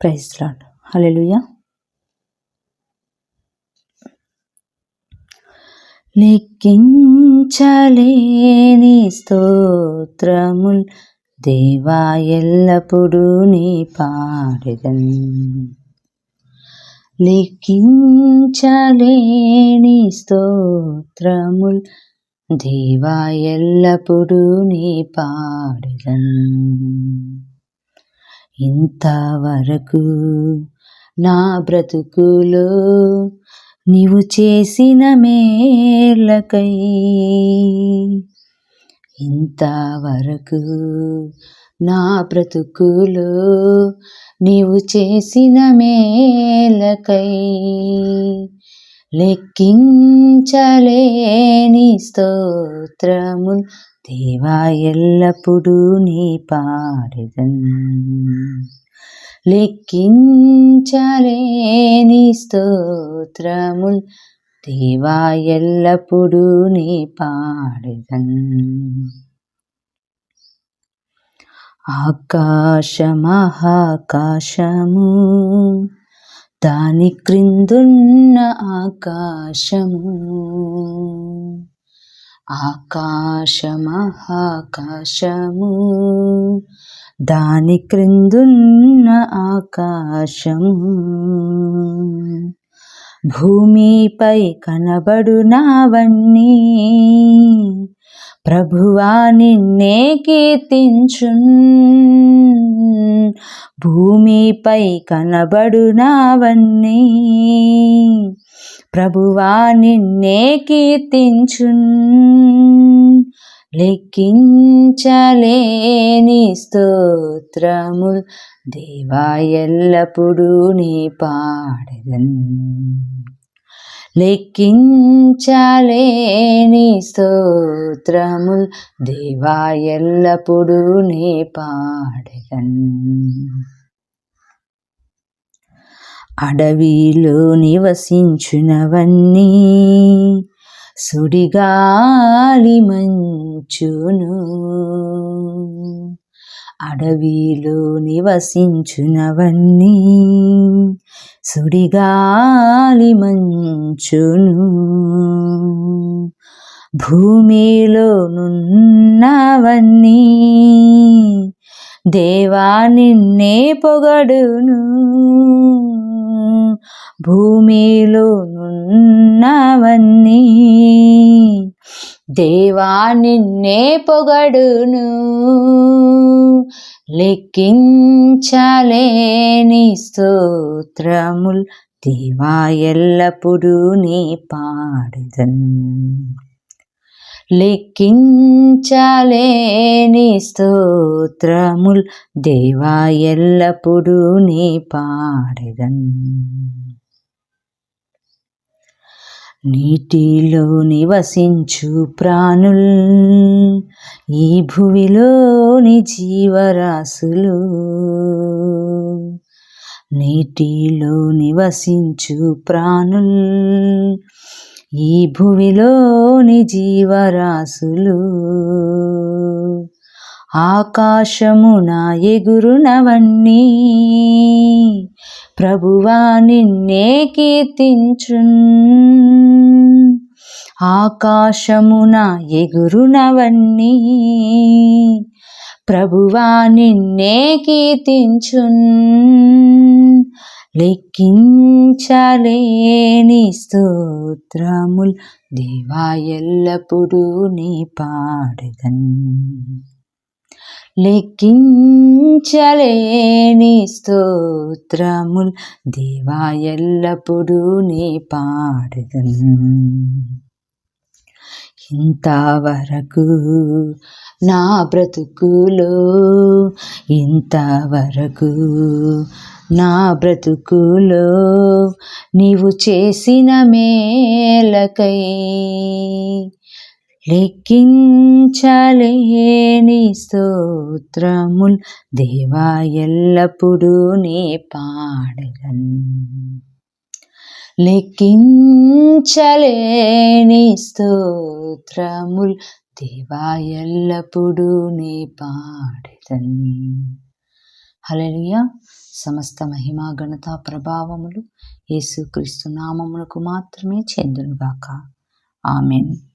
Praise Lord. Hallelujah లెక్కించలేని స్తోత్రముల్ దేవా ఎల్లప్పుడూ నీ పాడెదన్ లెక్కించలేని స్తోత్రముల్ దేవా ఎల్లప్పుడూ నీ పాడెదన్ ఇంతవరకు నా బ్రతుకులో నీవు చేసిన మేర్లకై ఇంతవరకు నా బ్రతుకులో నీవు చేసిన మేలకై లెక్కించలేని స్తోత్రముల్ దేవా ఎల్లప్పుడూ నీ పాడెదన్ లెక్కించలేని స్తోత్రముల్ దేవా ఎల్లప్పుడూ నీ పాడెదన్ ఆకాశమహాకాశము దాని క్రిందున్న ఆకాశము. ఆకాశమహాకాశము దాని క్రిందున్న ఆకాశము. భూమిపై కనబడునావన్నీ ప్రభువా నిన్నే కీర్తించున్. భూమిపై కనబడునావన్నీ. ప్రభువా నిన్నే కీర్తించున్. లెక్కించలేని స్తోత్రముల్ దేవా ఎల్లప్పుడూ నీ పాడదన్. లెక్కించలేని స్తోత్రముల్ దేవా ఎల్లప్పుడూ నీ పాడగన్. అడవిలో నివసించునవన్నీ సుడిగాలి మంచును. అడవిలో నివసించునవన్నీ సుడిగాలి మంచును. భూమిలో నున్నవన్నీ దేవా నిన్నే పొగడును. భూమిలో నున్నవన్నీ దేవా నిన్నే పొగడును. లెక్కించలేని స్తోత్రముల్ దేవా ఎల్లప్పుడూ నీ పాడదన్. లెక్కించలేని స్తోత్రముల్ దేవా ఎల్లప్పుడూ నీ పాడదన్. నీటిలో నివసించు ప్రాణుల్ ఈ భువిలోని జీవరాశులు. నీటిలో నివసించు ప్రాణుల్ ఈ భువిలోని జీవరాశులు. ఆకాశమున ఎగురునవన్నీ ప్రభువా నిన్నే కీర్తించున్. ఆకాశమున ఎగురునవన్నీ. ప్రభువా నిన్నే కీర్తించున్. లెక్కించలేని స్తోత్రముల్ దేవా ఎల్లప్పుడూ నీ పాడదన్. లెక్కించలేని స్తోత్రముల్ దేవా ఎల్లప్పుడూ నీ పాడదన్. ఇంతవరకు నా బ్రతుకులో ఇంతవరకు నా బ్రతుకులో నీవు చేసిన మేలకై లెక్కించలేని స్తోత్రముల్ దేవా ఎల్లప్పుడూ నీ పాడగన్. లెక్కించలేని స్తోత్రముల్ దేవా ఎల్లప్పుడూ నీ పాడదన్ హలలియా సమస్త మహిమా ఘనత ప్రభావములు యేసుక్రీస్తు నామమునకు మాత్రమే చెందునుగాక. ఆమెన్.